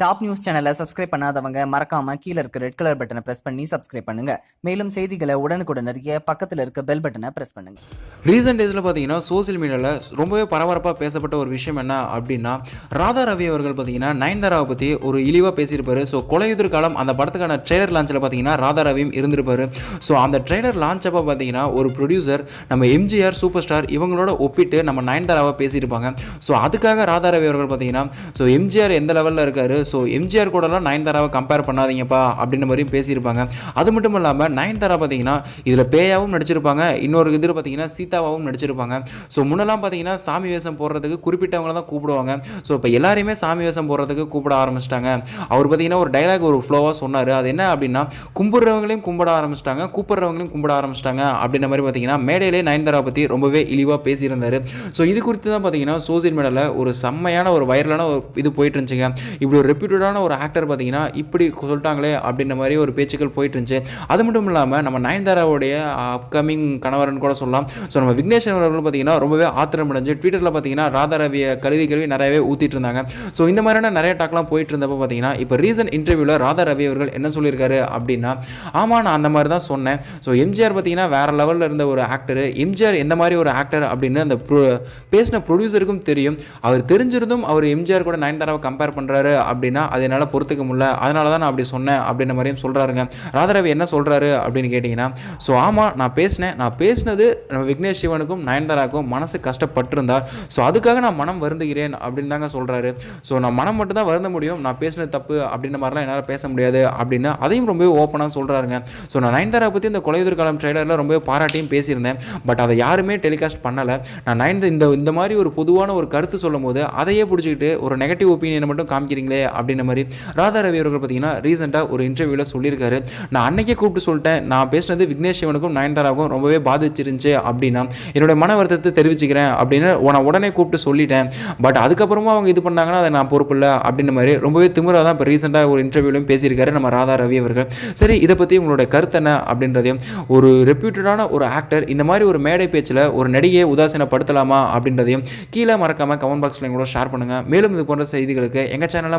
Top news சேனலை subscribe பண்ணாதவங்க மறக்காம கீழே இருக்க ரெட் கலர் பட்டனை பிரஸ் பண்ணி சப்ஸ்கிரைப் பண்ணுங்க. மேலும் செய்திகளை உடனுக்குடன் அறிய பக்கத்தில் இருக்க பெல் பட்டனை பிரஸ் பண்ணுங்க. ரீசெண்ட் டேஸில் பார்த்தீங்கன்னா சோஷியல் மீடியாவில் ரொம்பவே பரபரப்பாக பேசப்பட்ட ஒரு விஷயம் என்ன அப்படின்னா ராதா ரவி அவர்கள் பார்த்தீங்கன்னா நயன்தாராவை பற்றி ஒரு இழிவாக பேசியிருப்பார். ஸோ கொலையுதிர் காலம் அந்த படத்துக்கான ட்ரெய்லர் லான்ச்சில் பார்த்தீங்கன்னா ராதா ரவியும் இருந்திருப்பார். ஸோ அந்த ட்ரெய்லர் லான்ச் அப்போ பார்த்தீங்கன்னா ஒரு ப்ரொடியூசர் நம்ம எம்ஜிஆர் சூப்பர் ஸ்டார் இவங்களோட ஒப்பிட்டு நம்ம நயன்தாராவை பேசியிருப்பாங்க. ஸோ அதுக்காக ராதா ரவி அவர்கள் பார்த்தீங்கன்னா ஸோ எம்ஜிஆர் எந்த லெவலில் இருக்காரு? ஸோ எம்ஜிஆர் கூடலாம் நயன்தாராவை கம்பேர் பண்ணாதீங்கப்பா அப்படின்ற மாதிரியும் பேசியிருப்பாங்க. அது மட்டும் இல்லாமல் நயன்தாரா பார்த்தீங்கன்னா இதில் பேயாவும் நடிச்சிருப்பாங்க. இன்னொரு இதில் பார்த்தீங்கன்னா சீதாவாகவும் நடிச்சிருப்பாங்க. ஸோ முன்னெல்லாம் பார்த்தீங்கன்னா சாமி வேஷம் போடுறதுக்கு குறிப்பிட்டவங்கள தான் கூப்பிடுவாங்க. ஸோ இப்போ எல்லாரையுமே சாமி வேஷம் போடுறதுக்கு கூப்பிட ஆரம்பிச்சிட்டாங்க. அவர் பார்த்தீங்கன்னா ஒரு டைலாக் ஒரு ஃப்ளோவாக சொன்னார். அது என்ன அப்படின்னா கும்பிட்றவங்களையும் கும்பிட ஆரம்பிச்சிட்டாங்க. கூப்பிட்றவங்களையும் கும்பிட ஆரம்பிச்சிட்டாங்க அப்படின்ற மாதிரி பார்த்தீங்கன்னா மேடையிலே நயன்தாரா பற்றி ரொம்பவே இழிவாக பேசியிருந்தார். ஸோ இது குறித்து தான் பார்த்தீங்கன்னா சோசியல் மீடியாவில் ஒரு செம்மையான ஒரு வைரலான ஒரு இது போயிட்டு இருந்துச்சுங்க. இப்படி ஒரு ரெப்யூட்டடான ஒரு ஆக்டர் பார்த்தீங்கன்னா இப்படி சொல்லிட்டாங்களே அப்படின்ற மாதிரி ஒரு பேச்சுக்கள் போயிட்டு இருந்துச்சு அது மட்டும் இல்லாமல் நம்ம நயன்தாராவுடைய அப்கமிங் கணவர்னு கூட சொல்லலாம். ஸோ நம்ம விக்னேஷ் அவர்கள் பார்த்தீங்கன்னா ரொம்பவே ஆத்திரம் அடைஞ்சு ட்விட்டரில் பார்த்தீங்கன்னா ராதா ரவியை கழுவி கழுவி நிறையவே ஊற்றிட்டு இருந்தாங்க ஸோ இந்த மாதிரியான நிறைய டாக்லாம் போயிட்டு இருந்தப்போ பார்த்தீங்கன்னா இப்போ ரீசன்ட் இன்டர்வியூவில் ராதா ரவி அவர்கள் என்ன சொல்லியிருக்காரு அப்படின்னா ஆமாம் நான் அந்த மாதிரி தான் சொன்னேன். ஸோ எம்ஜிஆர் பார்த்தீங்கன்னா வேற லெவலில் இருந்த ஒரு ஆக்டர் எம்ஜிஆர் எந்த மாதிரி ஒரு ஆக்டர் அப்படின்னு அந்த பேசின ப்ரொடியூசருக்கும் தெரியும். அவர் தெரிஞ்சிருந்தும் அவர் எம்ஜிஆர் கூட நயன்தாராவை கம்பேர் பண்ணுறாரு அப்படின்னு அப்படின்னா அது என்னால் பொறுத்துக்க முடியல. அதனால தான் நான் அப்படி சொன்னேன் அப்படின்ற மாதிரியும் சொல்கிறாருங்க ராதாரவி என்ன சொல்கிறாரு அப்படின்னு கேட்டிங்கன்னா ஸோ ஆமாம் நான் பேசினேன். நான் பேசினது நம்ம விக்னேஷ் சிவனுக்கும் நயன்தாராக்கும் மனசு கஷ்டப்பட்டிருந்தார் ஸோ அதுக்காக நான் மனம் வருந்துகிறேன் அப்படின்னு தாங்க சொல்கிறாரு ஸோ நான் மனம் மட்டும் தான் வருந்த முடியும். நான் பேசினது தப்பு அப்படின்ற மாதிரிலாம் என்னால் பேச முடியாது அப்படின்னு அதையும் ரொம்பவே ஓப்பனாக சொல்கிறாருங்க ஸோ நான் நயன்தாரா பற்றி இந்த கொலையுதிர் காலம் ட்ரெய்லரில் ரொம்பவே பாராட்டியும் பேசியிருந்தேன். பட் அதை யாருமே டெலிகாஸ்ட் பண்ணலை. நான் நயன் இந்த இந்த மாதிரி ஒரு பொதுவான ஒரு கருத்து சொல்லும் போது அதையே பிடிச்சிக்கிட்டு ஒரு நெகட்டிவ் ஒப்பீனியனை மட்டும் காமிக்கிறீங்களே அப்படின்ற மாதிரி ராதா ரவி அவர்கள் பார்த்தீங்கன்னா ரீசெண்டாக ஒரு இன்டர்வியூவில் சொல்லியிருக்காரு. நான் அன்னைக்கே கூப்பிட்டு சொல்லிட்டேன். நான் பேசினது விக்னேஷ் சிவனுக்கும் நயன்தாராவுக்கும் ரொம்பவே பாதிச்சிருந்துச்சு அப்படின்னா என்னோட மன வருத்தத்தை தெரிவிச்சுக்கிறேன் அப்படின்னு நான் உடனே கூப்பிட்டு சொல்லிட்டேன். பட் அதுக்கப்புறமா அவங்க இது பண்ணாங்கன்னா அதை நான் பொறுப்பு இல்லை அப்படின்ற மாதிரி ரொம்பவே திமுறாக தான் இப்போ ரீசெண்டாக ஒரு இன்டர்வியூலையும் பேசியிருக்காரு நம்ம ராதா ரவி அவர்கள். சரி இதை பற்றி உங்களோட கருத்து என்ன அப்படின்றதையும் ஒரு ரெப்யூட்டடான ஒரு ஆக்டர் இந்த மாதிரி ஒரு மேடை பேச்சில் ஒரு நடிகையை உதாசீனப்படுத்தலாமா அப்படின்றதையும் கீழே மறக்காமல் கமெண்ட் பாக்ஸில் எங்களோட ஷேர் பண்ணுங்கள் மேலும் இது போன்ற செய்திகளுக்கு எங்கள் சேனலை